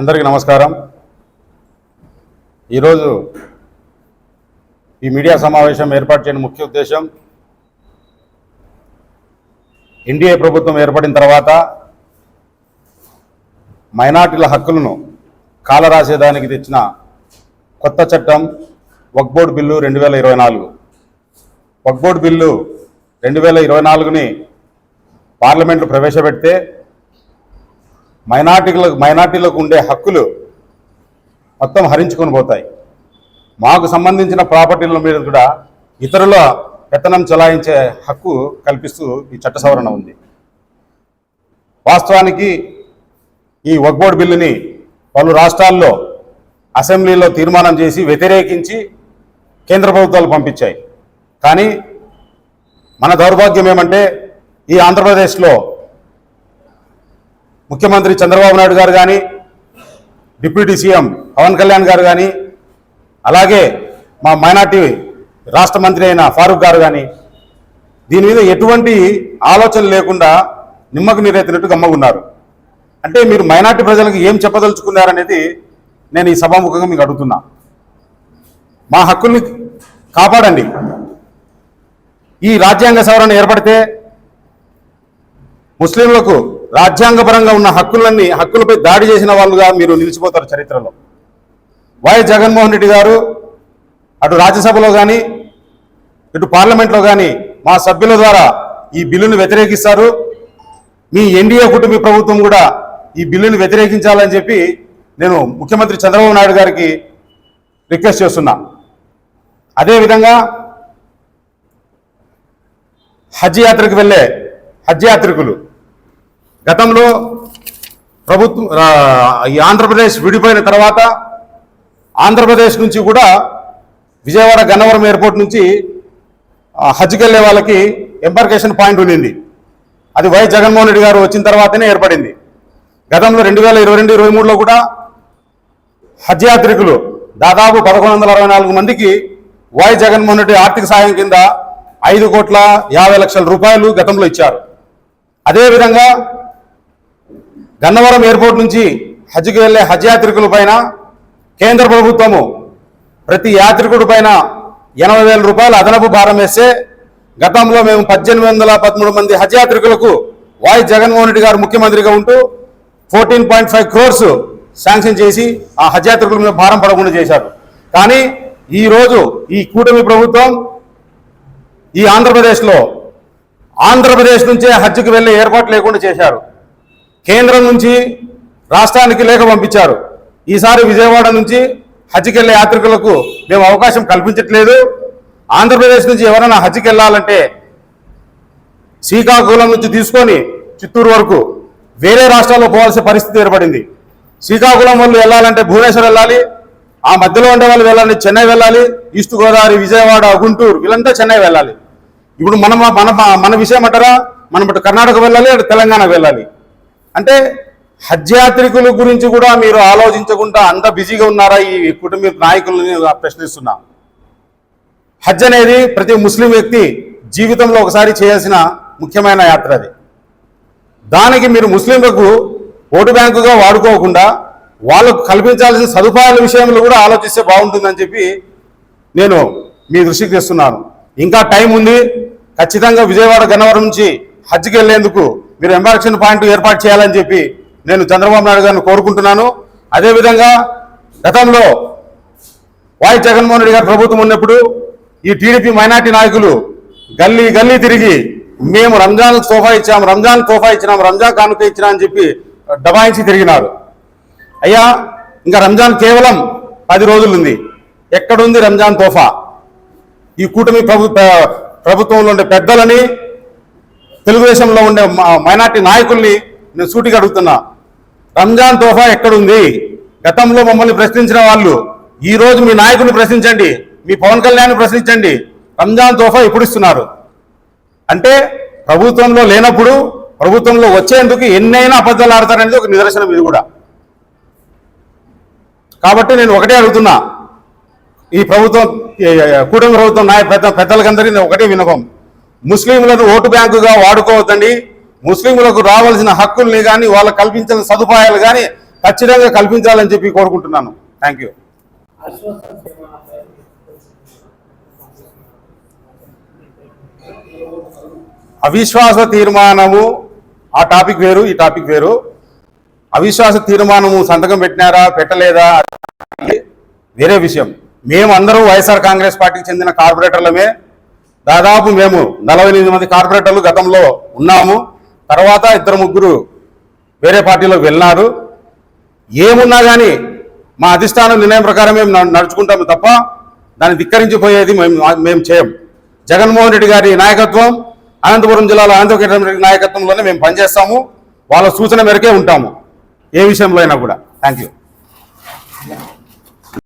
అందరికీ నమస్కారం. ఈరోజు ఈ మీడియా సమావేశం ఏర్పాటు చేయని ముఖ్య ఉద్దేశం ఎన్డీఏ ప్రభుత్వం ఏర్పడిన తర్వాత మైనార్టీల హక్కులను కాలరాసేదానికి తెచ్చిన కొత్త చట్టం వక్బోర్డ్ బిల్లు రెండు వేల ఇరవై నాలుగు. వక్బోర్డ్ బిల్లు రెండు వేల ఇరవై నాలుగుని పార్లమెంట్లో ప్రవేశపెడితే మైనార్టీలకు మైనార్టీలకు ఉండే హక్కులు మొత్తం హరించుకొని పోతాయి. మాకు సంబంధించిన ప్రాపర్టీల మీద కూడా ఇతరుల పెత్తనం చెలాయించే హక్కు కల్పిస్తూ ఈ చట్ట సవరణ ఉంది. వాస్తవానికి ఈ వక్బోర్డ్ బిల్లుని పలు రాష్ట్రాల్లో అసెంబ్లీలో తీర్మానం చేసి వ్యతిరేకించి కేంద్ర ప్రభుత్వాలు పంపించాయి. కానీ మన దౌర్భాగ్యం ఏమంటే ఈ ఆంధ్రప్రదేశ్లో ముఖ్యమంత్రి చంద్రబాబు నాయుడు గారు కానీ డిప్యూటీ సీఎం పవన్ కళ్యాణ్ గారు కానీ అలాగే మా మైనార్టీ రాష్ట్ర మంత్రి అయిన ఫారూక్ గారు కానీ దీని మీద ఎటువంటి ఆలోచన లేకుండా నిమ్మకు నీరెత్తినట్టు గమ్మగున్నారు అంటే మీరు మైనార్టీ ప్రజలకు ఏం చెప్పదలుచుకున్నారనేది నేను ఈ సభాముఖంగా మీకు అడుగుతున్నా. మా హక్కుల్ని కాపాడండి. ఈ రాజ్యాంగ సవరణ ఏర్పడితే ముస్లింలకు రాజ్యాంగపరంగా ఉన్న హక్కులన్నీ హక్కులపై దాడి చేసిన వాళ్ళుగా మీరు నిలిచిపోతారు చరిత్రలో. వైఎస్ జగన్మోహన్ రెడ్డి గారు అటు రాజ్యసభలో కానీ ఇటు పార్లమెంట్లో కానీ మా సభ్యుల ద్వారా ఈ బిల్లును వ్యతిరేకిస్తారు. మీ ఎన్డీఏ కుటుంబ ప్రభుత్వం కూడా ఈ బిల్లును వ్యతిరేకించాలని చెప్పి నేను ముఖ్యమంత్రి చంద్రబాబు నాయుడు గారికి రిక్వెస్ట్ చేస్తున్నా. అదేవిధంగా హజ్ యాత్రకు వెళ్ళే హజ్ యాత్రికులు గతంలో ప్రభుత్వం ఈ ఆంధ్రప్రదేశ్ విడిపోయిన తర్వాత ఆంధ్రప్రదేశ్ నుంచి కూడా విజయవాడ గన్నవరం ఎయిర్పోర్ట్ నుంచి హజ్కి వెళ్ళే వాళ్ళకి ఎంబార్కేషన్ పాయింట్ ఉండింది. అది వై జగన్మోహన్ రెడ్డి గారు వచ్చిన తర్వాతనే ఏర్పడింది. గతంలో రెండు వేల ఇరవై రెండు ఇరవై మూడులో కూడా హజ్ యాత్రికులు దాదాపు పదకొండు వందల అరవై నాలుగు మందికి వై జగన్మోహన్ రెడ్డి ఆర్థిక సాయం కింద ఐదు కోట్ల యాభై లక్షల రూపాయలు గతంలో ఇచ్చారు. అదేవిధంగా గన్నవరం ఎయిర్పోర్ట్ నుంచి హజ్కి వెళ్ళే హజ్ యాత్రికుల పైన కేంద్ర ప్రభుత్వము ప్రతి యాత్రికుడి పైన ఎనభై వేల రూపాయలు అదనపు భారం వేస్తే గతంలో మేము పద్దెనిమిది వందల పదమూడు మంది హజ్ యాత్రికులకు వాయి జగన్మోహన్ రెడ్డి గారు ముఖ్యమంత్రిగా ఉంటూ fourteen point five crores sanction చేసి ఆ హజ్ యాత్రికుల మీద భారం పడకుండా చేశారు. కానీ ఈ రోజు ఈ కూటమి ప్రభుత్వం ఈ ఆంధ్రప్రదేశ్లో ఆంధ్రప్రదేశ్ నుంచే హజ్కి వెళ్ళే ఏర్పాటు లేకుండా చేశారు. కేంద్రం నుంచి రాష్ట్రానికి లేఖ పంపించారు. ఈసారి విజయవాడ నుంచి హజ్కెళ్ళే యాత్రికులకు మేము అవకాశం కల్పించట్లేదు. ఆంధ్రప్రదేశ్ నుంచి ఎవరైనా హజ్కి వెళ్ళాలంటే శ్రీకాకుళం నుంచి తీసుకొని చిత్తూరు వరకు వేరే రాష్ట్రాల్లో పోవాల్సిన పరిస్థితి ఏర్పడింది. శ్రీకాకుళం వాళ్ళు వెళ్ళాలంటే భువనేశ్వర్ వెళ్ళాలి ఆ మధ్యలో ఉండే వాళ్ళు వెళ్ళాలంటే చెన్నై వెళ్ళాలి ఈస్ట్ గోదావరి విజయవాడ గుంటూరు వీళ్ళంతా చెన్నై వెళ్ళాలి. ఇప్పుడు మనం మన మన విషయం అంటారా? మనం ఇటు కర్ణాటక వెళ్ళాలి అటు తెలంగాణ వెళ్ళాలి. అంటే హజ్ యాత్రికుల గురించి కూడా మీరు ఆలోచించకుండా అంత బిజీగా ఉన్నారా ఈ కుటుంబ నాయకులని ప్రశ్నిస్తున్నా. హజ్ అనేది ప్రతి ముస్లిం వ్యక్తి జీవితంలో ఒకసారి చేయాల్సిన ముఖ్యమైన యాత్ర అది. దానికి మీరు ముస్లింలకు ఓటు బ్యాంకుగా వాడుకోకుండా వాళ్ళకు కల్పించాల్సిన సదుపాయాల విషయంలో కూడా ఆలోచిస్తే బాగుంటుందని చెప్పి నేను మీ దృష్టికి తెస్తున్నాను. ఇంకా టైం ఉంది. ఖచ్చితంగా విజయవాడ గన్నవరం నుంచి హజ్కి వెళ్ళేందుకు మీరు ఎంబారక్షన్ పాయింట్ ఏర్పాటు చేయాలని చెప్పి నేను చంద్రబాబు నాయుడు గారిని కోరుకుంటున్నాను. అదేవిధంగా గతంలో వై జగన్మోహన్ రెడ్డి గారి ప్రభుత్వం ఉన్నప్పుడు ఈ టీడీపీ మైనార్టీ నాయకులు గల్లీ గల్లీ తిరిగి మేము రంజాన్ తోఫా ఇచ్చాము రంజాన్ తోఫా ఇచ్చినాము రంజాన్ కానుక ఇచ్చినా అని చెప్పి డబాయించి తిరిగినారు. అయ్యా ఇంకా రంజాన్ కేవలం పది రోజులు ఉంది ఎక్కడుంది రంజాన్ తోఫా ఈ కూటమి ప్రభు ప్రభుత్వంలో ఉండే పెద్దలని తెలుగుదేశంలో ఉండే మైనార్టీ నాయకుల్ని నేను సూటిగా అడుగుతున్నా. రంజాన్ తోఫా ఎక్కడుంది? గతంలో మమ్మల్ని ప్రశ్నించిన వాళ్ళు ఈ రోజు మీ నాయకుల్ని ప్రశ్నించండి మీ పవన్ కళ్యాణ్ ప్రశ్నించండి రంజాన్ తోఫా ఎప్పుడు ఇస్తున్నారు? అంటే ప్రభుత్వంలో లేనప్పుడు ప్రభుత్వంలో వచ్చేందుకు ఎన్నైనా అబద్ధాలు ఆడతారనేది ఒక నిదర్శనం ఇది కూడా. కాబట్టి నేను ఒకటే అడుగుతున్నా. ఈ ప్రభుత్వం కూటమి ప్రభుత్వం నాయ పెద్ద పెద్దలకందరికీ ఒకటే వినపం ముస్లింలను ఓటు బ్యాంకుగా వాడుకోవద్దండి. ముస్లింలకు రావాల్సిన హక్కుల్ని కానీ వాళ్ళకు కల్పించిన సదుపాయాలు కానీ ఖచ్చితంగా కల్పించాలని చెప్పి కోరుకుంటున్నాను. థ్యాంక్ యూ అవిశ్వాస తీర్మానము ఆ టాపిక్ వేరు ఈ టాపిక్ వేరు. అవిశ్వాస తీర్మానము సంతకం పెట్టినారా పెట్టలేదా వేరే విషయం. మేము అందరూ వైఎస్ఆర్ కాంగ్రెస్ పార్టీకి చెందిన కార్పొరేటర్లమే. దాదాపు మేము నలభై ఎనిమిది మంది కార్పొరేటర్లు గతంలో ఉన్నాము. తర్వాత ఇద్దరు ముగ్గురు వేరే పార్టీలో వెళ్ళినారు. ఏమున్నా కానీ మా అధిష్టానం నిర్ణయం ప్రకారం మేము నడుచుకుంటాము తప్ప దాన్ని ధిక్కరించిపోయేది మేము మేము చేయం. జగన్మోహన్ రెడ్డి గారి నాయకత్వం అనంతపురం జిల్లాలో అనంతపురం రెడ్డి నాయకత్వంలోనే మేము పనిచేస్తాము. వాళ్ళ సూచన మేరకే ఉంటాము. ఏ విషయంలో అయినా కూడా. Thank you